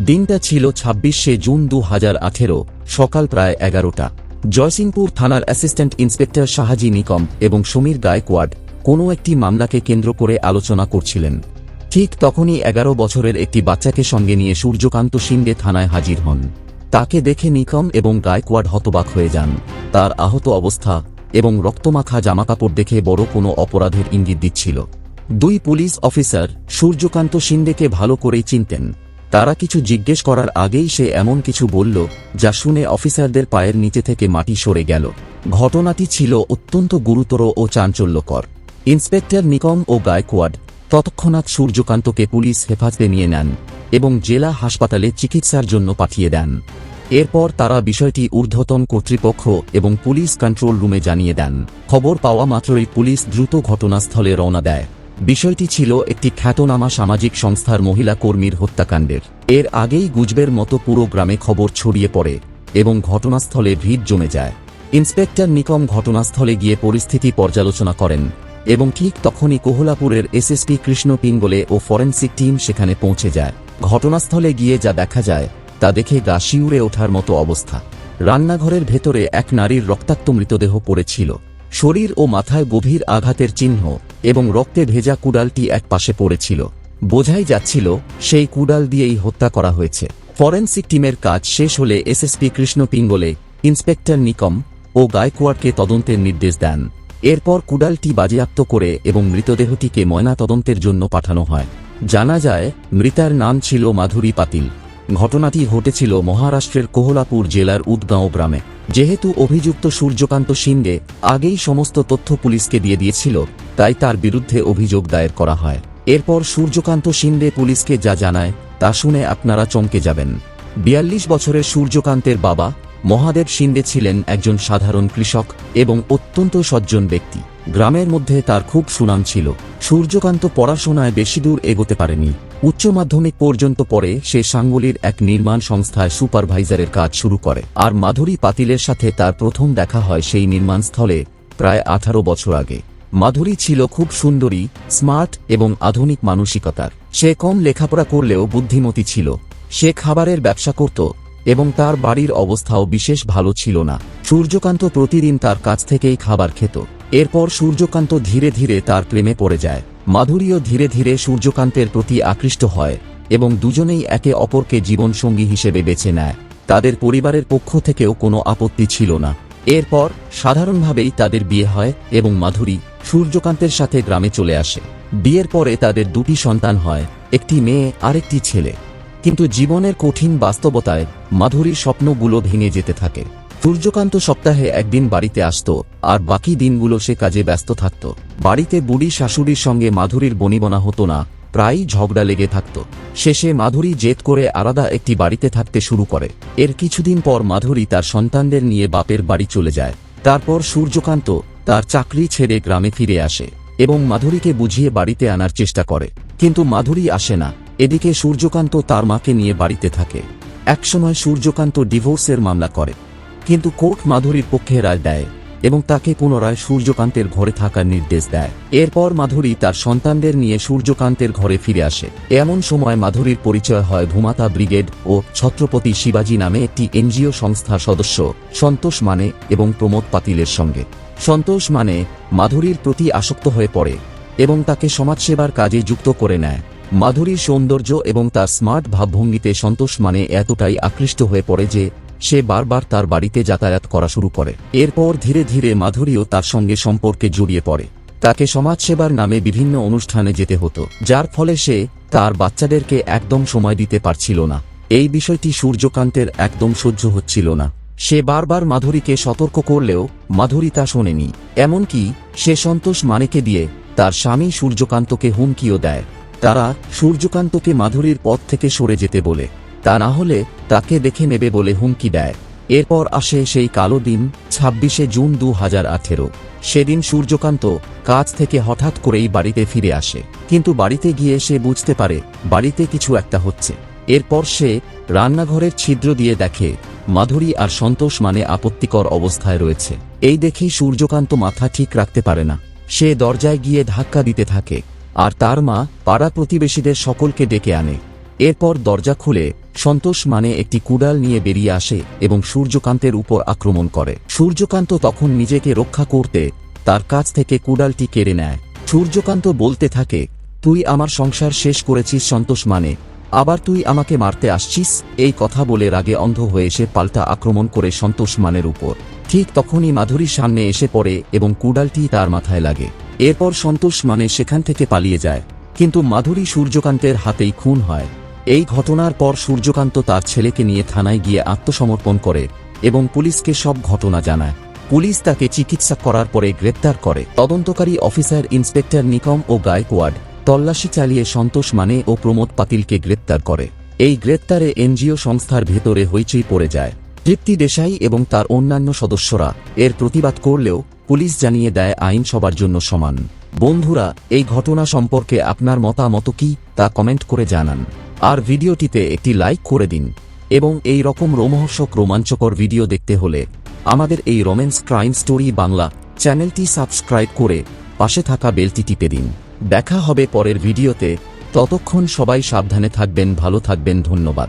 দিনটা ছিল ছাব্বিশে জুন দু হাজার আঠেরো, সকাল প্রায় এগারোটা। জয়সিংপুর থানার অ্যাসিস্ট্যান্ট ইন্সপেক্টর শাহাজি নিকম এবং সমীর গায়কোয়াড কোনো একটি মামলাকে কেন্দ্র করে আলোচনা করছিলেন। ঠিক তখনই এগারো বছরের একটি বাচ্চাকে সঙ্গে নিয়ে সূর্যকান্ত সিংহে থানায় হাজির হন। তাকে দেখে নিকম এবং গায়কোয়াড হতবাক হয়ে যান। তার আহত অবস্থা এবং রক্তমাখা জামাকাপড় দেখে বড় কোনো অপরাধের ইঙ্গিত দিচ্ছিল। দুই পুলিশ অফিসার সূর্যকান্ত সিন্ডেকে ভালো করেই চিনতেন। তারা কিছু জিজ্ঞেস করার আগেই সে এমন কিছু বলল, যা শুনে অফিসারদের পায়ের নিচে থেকে মাটি সরে গেল। ঘটনাটি ছিল অত্যন্ত গুরুতর ও চাঞ্চল্যকর। ইন্সপেক্টর নিকম ও গায়কোয়াড তৎক্ষণাৎ সূর্যকান্তকে পুলিশ হেফাজতে নিয়ে নেন এবং জেলা হাসপাতালে চিকিৎসার জন্য পাঠিয়ে দেন। এরপর তারা বিষয়টি ঊর্ধ্বতন কর্তৃপক্ষ এবং পুলিশ কন্ট্রোল রুমে জানিয়ে দেন। খবর পাওয়া মাত্রই পুলিশ দ্রুত ঘটনাস্থলে রওনা দেয়। বিষয়টি ছিল একটি খ্যাতনামা সামাজিক সংস্থার মহিলা কর্মীর হত্যাকাণ্ডের। এর আগেই গুজবের মতো পুরো গ্রামে খবর ছড়িয়ে পড়ে এবং ঘটনাস্থলে ভিড় জমে যায়। ইন্সপেক্টর নিকম ঘটনাস্থলে গিয়ে পরিস্থিতি পর্যালোচনা করেন এবং ঠিক তখনই কোহলাপুরের এসএসপি কৃষ্ণ পিঙ্গলে ও ফরেন্সিক টিম সেখানে পৌঁছে যায়। ঘটনাস্থলে গিয়ে যা দেখা যায়, তা দেখে গা শিউরে ওঠার মতো অবস্থা। রান্নাঘরের ভেতরে এক নারীর রক্তাক্ত মৃতদেহ পড়েছিল। শরীর ও মাথায় গভীর আঘাতের চিহ্ন এবং রক্তে ভেজা কুডালটি এক পাশে পড়েছিল। বোঝাই যাচ্ছিল, সেই কুডাল দিয়েই হত্যা করা হয়েছে। ফরেন্সিক টিমের কাজ শেষ হলে এসএসপি কৃষ্ণ পিঙ্গলে, ইন্সপেক্টর নিকম ও গায়কোয়াড়কে তদন্তের নির্দেশ দেন। এরপর কুডালটি বাজেয়াপ্ত করে এবং মৃতদেহটিকে ময়না তদন্তের জন্য পাঠানো হয়। জানা যায়, মৃতার নাম ছিল মাধুরী পাতিল। ঘটনাটি ঘটেছিল মহারাষ্ট্রের কোহলাপুর জেলার উদগাঁও গ্রামে। যেহেতু অভিযুক্ত সূর্যকান্ত সিন্ডে আগেই সমস্ত তথ্য পুলিশকে দিয়ে দিয়েছিল, তাই তার বিরুদ্ধে অভিযোগ দায়ের করা হয়। এরপর সূর্যকান্ত সিন্ডে পুলিশকে যা জানায়, তা শুনে আপনারা চমকে যাবেন। বিয়াল্লিশ বছরের সূর্যকান্তের বাবা মহাদেব সিন্ডে ছিলেন একজন সাধারণ কৃষক এবং অত্যন্ত সজ্জন ব্যক্তি। গ্রামের মধ্যে তার খুব সুনাম ছিল। সূর্যকান্ত পড়াশোনায় বেশি দূর এগোতে পারেনি। উচ্চ মাধ্যমিক পর্যন্ত পরে সে সাঙ্গুলির এক নির্মাণ সংস্থায় সুপারভাইজারের কাজ শুরু করে। আর মাধুরী পাতিলের সাথে তার প্রথম দেখা হয় সেই নির্মাণস্থলে প্রায় আঠারো বছর আগে। মাধুরী ছিল খুব সুন্দরী, স্মার্ট এবং আধুনিক মানসিকতার। সে কম লেখাপড়া করলেও বুদ্ধিমতী ছিল। সে খাবারের ব্যবসা করত এবং তার বাড়ির অবস্থাও বিশেষ ভালো ছিল না। সূর্যকান্ত প্রতিদিন তার কাছ থেকেই খাবার খেত। এরপর সূর্যকান্ত ধীরে ধীরে তার প্রেমে পড়ে যায়। মাধুরীও ধীরে ধীরে সূর্যকান্তের প্রতি আকৃষ্ট হয় এবং দুজনেই একে অপরকে জীবনসঙ্গী হিসেবে বেছে নেয়। তাদের পরিবারের পক্ষ থেকেও কোনো আপত্তি ছিল না। এরপর সাধারণভাবেই তাদের বিয়ে হয় এবং মাধুরী সূর্যকান্তের সাথে গ্রামে চলে আসে। বিয়ের পরে তাদের দুটি সন্তান হয়, একটি মেয়ে আরেকটি ছেলে। কিন্তু জীবনের কঠিন বাস্তবতায় মাধুরীর স্বপ্নগুলো ভেঙে যেতে থাকে। সূর্যকান্ত সপ্তাহে একদিন বাড়িতে আসত, আর বাকি দিনগুলো সে কাজে ব্যস্ত থাকত। বাড়িতে বুড়ি শাশুড়ির সঙ্গে মাধুরীর বনিবনা হতো না, প্রায়ই ঝগড়া লেগে থাকত। শেষে মাধুরী জেদ করে আলাদা একটি বাড়িতে থাকতে শুরু করে। এর কিছুদিন পর মাধুরী তার সন্তানদের নিয়ে বাপের বাড়ি চলে যায়। তারপর সূর্যকান্ত তার চাকরি ছেড়ে গ্রামে ফিরে আসে এবং মাধুরীকে বুঝিয়ে বাড়িতে আনার চেষ্টা করে। কিন্তু মাধুরী আসে না। এদিকে সূর্যকান্ত তার মাকে নিয়ে বাড়িতে থাকে। একসময় সূর্যকান্ত ডিভোর্সের মামলা করে। কিন্তু কোর্ট মাধুরীর পক্ষে রায় দেয় এবং তাকে পুনরায় সূর্যকান্তের ঘরে থাকার নির্দেশ দেয়। এরপর মাধুরী তার সন্তানদের নিয়ে সূর্যকান্তের ঘরে ফিরে আসে। এমন সময় মাধুরীর পরিচয় হয় ভূমাতা ব্রিগেড ও ছত্রপতি শিবাজি নামে একটি এনজিও সংস্থার সদস্য, সন্তোষ মানে এবং প্রমোদ পাতিলের সঙ্গে। সন্তোষ মানে মাধুরীর প্রতি আসক্ত হয়ে পড়ে এবং তাকে সমাজসেবার কাজে যুক্ত করে নেয়। মাধুরীর সৌন্দর্য এবং তার স্মার্ট ভাবভঙ্গিতে সন্তোষ মানে এতটাই আকৃষ্ট হয়ে পড়ে যে সে বারবার তার বাড়িতে যাতায়াত করা শুরু করে। এরপর ধীরে ধীরে মাধুরীও তার সঙ্গে সম্পর্কে জড়িয়ে পড়ে। তাকে সমাজসেবার নামে বিভিন্ন অনুষ্ঠানে যেতে হতো, যার ফলে সে তার বাচ্চাদেরকে একদম সময় দিতে পারছিল না। এই বিষয়টি সূর্যকান্তের একদম সহ্য হচ্ছিল না। সে বারবার মাধুরীকে সতর্ক করলেও মাধুরী তা শোনেনি। এমনকি সে সন্তোষ মানেকে দিয়ে তার স্বামী সূর্যকান্তকে হুমকিও দেয়। তারা সূর্যকান্তকে মাধুরীর পথ থেকে সরে যেতে বলে। তা না হলে তাকে দেখে নেবে বলে হুমকি দেয়। এরপর আসে সেই কালো দিন, ছাব্বিশে জুন দু হাজার আঠেরো। সেদিন সূর্যকান্ত কাজ থেকে হঠাৎ করেই বাড়িতে ফিরে আসে। কিন্তু বাড়িতে গিয়ে সে বুঝতে পারে, বাড়িতে কিছু একটা হচ্ছে। এরপর সে রান্নাঘরের ছিদ্র দিয়ে দেখে, মাধুরী আর সন্তোষ মানে আপত্তিকর অবস্থায় রয়েছে। এই দেখেই সূর্যকান্ত মাথা ঠিক রাখতে পারে না। সে দরজায় গিয়ে ধাক্কা দিতে থাকে, আর তার মা পাড়া প্রতিবেশীদের সকলকে ডেকে আনে। এরপর দরজা খুলে সন্তোষ মানে একটি কুড়াল নিয়ে বেরিয়ে আসে এবং সূর্যকান্তের উপর আক্রমণ করে। সূর্যকান্ত তখন নিজেকে রক্ষা করতে তার কাছ থেকে কুড়ালটি কেড়ে নেয়। সূর্যকান্ত বলতে থাকে, তুই আমার সংসার শেষ করেছিস সন্তোষ মানে আবার তুই আমাকে মারতে আসছিস? এই কথা বলে রাগে অন্ধ হয়ে এসে পাল্টা আক্রমণ করে সন্তোষ মানের উপর। ঠিক তখনই মাধুরীর সামনে এসে পড়ে এবং কুড়ালটি তার মাথায় লাগে। এরপর সন্তোষ মানে সেখান থেকে পালিয়ে যায়। কিন্তু মাধুরী সূর্যকান্তের হাতেই খুন হয়। এই ঘটনার পর সূর্যকান্ত তার ছেলেকে নিয়ে থানায় গিয়ে আত্মসমর্পণ করে এবং পুলিশকে সব ঘটনা জানায়। পুলিশ তাকে চিকিৎসা করার পরে গ্রেপ্তার করে। তদন্তকারী অফিসার ইন্সপেক্টর নিকম ও গায়কোয়াড তল্লাশি চালিয়ে সন্তোষ মানে ও প্রমোদ পাতিলকে গ্রেপ্তার করে। এই গ্রেপ্তারে এনজিও সংস্থার ভেতরে হইচই পড়ে যায়। তৃপ্তি দেশাই এবং তার অন্যান্য সদস্যরা এর প্রতিবাদ করলেও পুলিশ জানিয়ে দেয় আইন সবার জন্য সমান। বন্ধুরা, এই ঘটনা সম্পর্কে আপনার মতামত কি তা কমেন্ট করে জানান। আর ভিডিওটিতে একটি লাইক করে দিন। এবং এই রকম রোমহর্ষক রোমাঞ্চকর ভিডিও দেখতে হলে আমাদের এই রোম্যান্স ক্রাইম স্টোরি বাংলা চ্যানেলটি সাবস্ক্রাইব করে পাশে থাকা বেলটি টিপে দিন। দেখা হবে পরের ভিডিওতে। ততক্ষণ সবাই সাবধানে থাকবেন, ভালো থাকবেন, ধন্যবাদ।